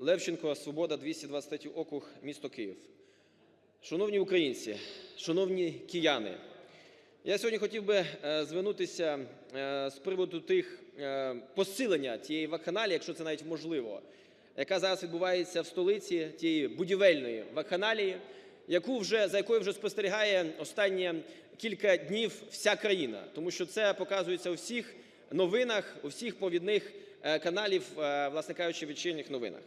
Левченко, "Свобода", 223 округ, місто Київ. Шановні українці, шановні кияни, я сьогодні хотів би е, звернутися е, з приводу тих е, посилення тієї вакханалії, якщо це навіть можливо, яка зараз відбувається в столиці, тієї будівельної вакханалії, яку вже, за якою вже спостерігає останні кілька днів вся країна, тому що це показується у всіх новинах, у всіх повідних каналів, власне кажучи, вечірніх новинах.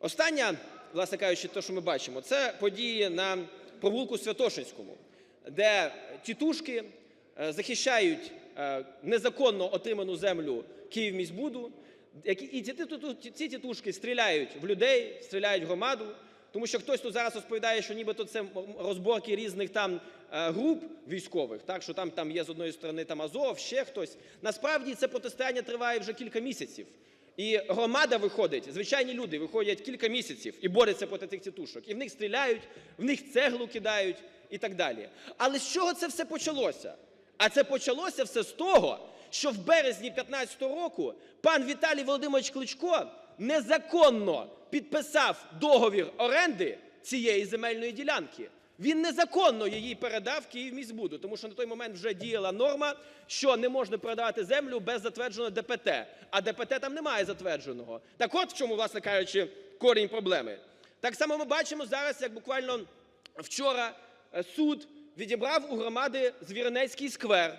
Остання, власне кажучи, те, що ми бачимо, це події на провулку Святошинському, де тітушки е, захищають е, незаконно отриману землю Київміськбуду, і ці, тітушки стріляють в людей, стріляють в громаду, тому що хтось тут зараз розповідає, що нібито це розборки різних там е, груп військових, так що там, там є з одної сторони там Азов, ще хтось. Насправді це протистояння триває вже кілька місяців. І громада виходить, звичайні люди виходять кілька місяців і борються проти тих тітушок. І в них стріляють, в них цеглу кидають і так далі. Але з чого це все почалося? А це почалося все з того, що в березні 2015 року пан Віталій Володимирович Кличко незаконно підписав договір оренди цієї земельної ділянки. Він незаконно її передав Київміськбуду, тому що на той момент вже діяла норма, що не можна передавати землю без затвердженого ДПТ, а ДПТ там немає затвердженого. Так от в чому, власне кажучи, корінь проблеми. Так само ми бачимо зараз, як буквально вчора е, суд відібрав у громади Звіринецький сквер.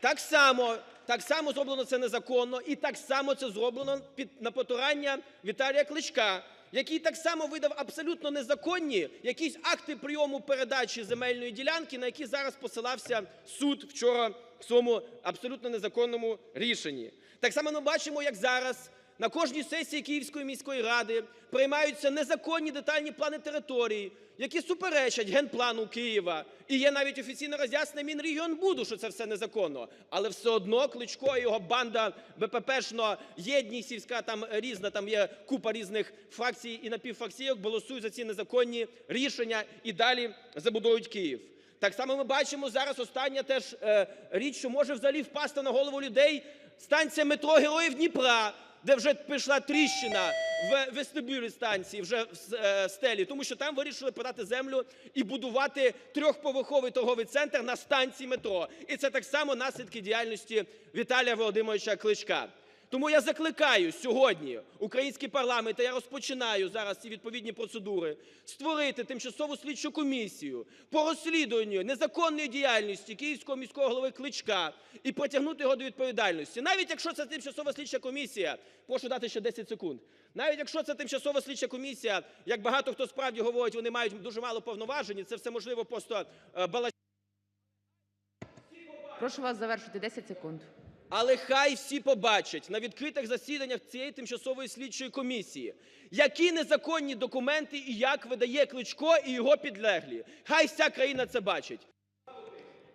Так само, так само зроблено це незаконно, і так само це зроблено під на потурання Віталія Кличка, який так само видав абсолютно незаконні якісь акти прийому передачі земельної ділянки, на які зараз посилався суд вчора в своєму абсолютно незаконному рішенні. Так само ми бачимо, як зараз на кожній сесії Київської міської ради приймаються незаконні детальні плани території, які суперечать генплану Києва. І є навіть офіційне роз'яснення Мінрегіонбуду, що це все незаконно. Але все одно Кличко і його банда БППшно, єдність сільська, там різна, там є купа різних фракцій і напівфракційок, голосують за ці незаконні рішення і далі забудують Київ. Так само ми бачимо зараз остання теж е, річ, що може взагалі впасти на голову людей станція метро Героїв Дніпра, де вже пішла тріщина в вестибюлі станції, вже в е, стелі, тому що там вирішили продати землю і будувати трьохповерховий торговий центр на станції метро. І це так само наслідки діяльності Віталія Володимировича Кличка. Тому я закликаю сьогодні український парламент, і я розпочинаю зараз ці відповідні процедури, створити тимчасову слідчу комісію по розслідуванню незаконної діяльності Київського міського голови Кличка і притягнути його до відповідальності. Навіть якщо це тимчасова слідча комісія, прошу дати ще 10 секунд. Навіть якщо це тимчасова слідча комісія, як багато хто справді говорить, вони мають дуже мало повноважень, це все можливо просто е. Прошу вас завершити 10 секунд. Але хай всі побачать на відкритих засіданнях цієї тимчасової слідчої комісії, які незаконні документи і як видає Кличко і його підлеглі. Хай вся країна це бачить.